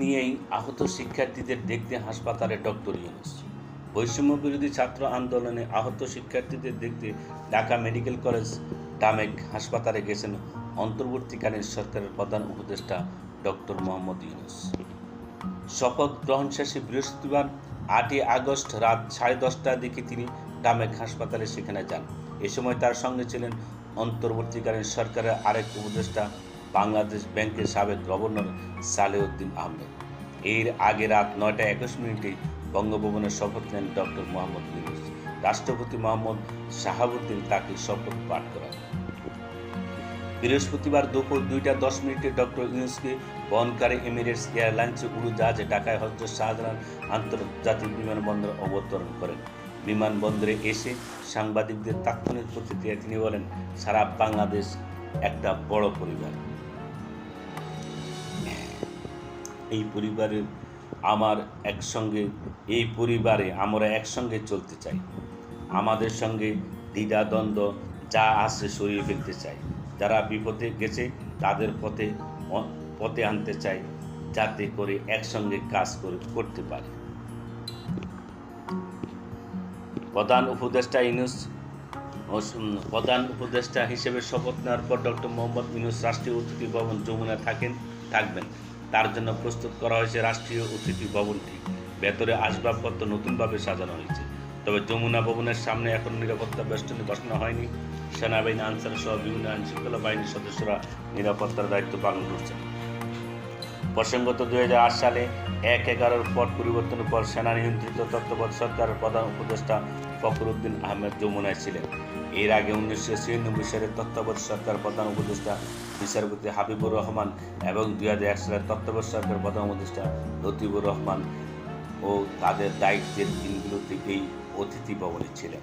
নিয়েই আহত শিক্ষার্থীদের দেখতে হাসপাতালে ডক্টর ইউনুস। বৈষম্য বিরোধী ছাত্র আন্দোলনে আহত শিক্ষার্থীদের দেখতে ঢাকা মেডিকেল কলেজ ডামেক হাসপাতালে গেছেন অন্তর্বর্তীকালীন সরকারের প্রধান উপদেষ্টা ডক্টর মোহাম্মদ ইউনুস। শপথ গ্রহণ শেষে বৃহস্পতিবার আটই আগস্ট রাত সাড়ে দশটার দিকে তিনি ডামেক হাসপাতালে সেখানে যান। এ সময় তার সঙ্গে ছিলেন অন্তর্বর্তীকালীন সরকারের আরেক উপদেষ্টা বাংলাদেশ ব্যাংকের সাবেক গভর্নর সালেউদ্দিন আহমেদ। এর আগে রাত নয়টা একুশ মিনিটে বঙ্গভবনে শপথ নেন ডক্টর মোহাম্মদ ইউনুস। রাষ্ট্রপতি মোহাম্মদ শাহাবুদ্দিন তাকে শপথ পাঠ করান। বৃহস্পতিবার দুপুর দুইটা দশ মিনিটে ডক্টর ইউনুসকে বহনকারী এমিরেটস এয়ারলাইন্সে উড়োজাহাজে ঢাকায় হজরত শাহজালাল আন্তর্জাতিক বিমানবন্দর অবতরণ করেন। বিমানবন্দরে এসে সাংবাদিকদের তাৎক্ষণিক প্রতিক্রিয়া তিনি বলেন, সারা বাংলাদেশ একটা বড় পরিবার। এই পরিবারের আমার একসঙ্গে, এই পরিবারে আমরা একসঙ্গে চলতে চাই। আমাদের সঙ্গে দ্বিধাদ্বন্দ্ব যা আছে সরিয়ে ফেলতে চাই। যারা বিপদে গেছে তাদের পথে পথে আনতে চাই যাতে করে একসঙ্গে কাজ করে, করতে পারে। প্রধান উপদেষ্টা ইউনুস ও স- প্রধান উপদেষ্টা হিসেবে শপথ নেওয়ার পর ডক্টর মোহাম্মদ ইউনুস রাষ্ট্রীয় অতিথি ভবন যমুনা থাকেন, থাকবেন। তার জন্য প্রস্তুত করা হয়েছে রাষ্ট্রীয় অতিথি ভবনটি। ভেতরে আসবাবপত্র নতুনভাবে সাজানো হয়েছে। তবে যমুনা ভবনের সামনে এখন নিরাপত্তা বেষ্টনী বসানো হয়নি। সেনাবাহিনী, আনসার সহ বিভিন্ন আইনশৃঙ্খলা বাহিনীর সদস্যরা নিরাপত্তার দায়িত্ব পালন করছেন। প্রসঙ্গত দু সালে এক এগারোর পর পরিবর্তনের পর সেনা নিয়ন্ত্রিত তত্ত্বাবধায়ক সরকারের প্রধান উপদেষ্টা ফখরুদ্দিন আহমেদ যমুনায় ছিলেন। এর আগে উনিশশো ছিয়ানব্বই সালে তত্ত্বাবধায়ক সরকার প্রধান উপদেষ্টা বিচারপতি হাবিবুর রহমান এবং দুই হাজার এক সালের তত্ত্বাবধায়ক সরকার প্রধান উপদেষ্টা লতিফুর রহমান ও তাদের দায়িত্বের দিনগুলোতে এই অতিথি ভবনে ছিলেন।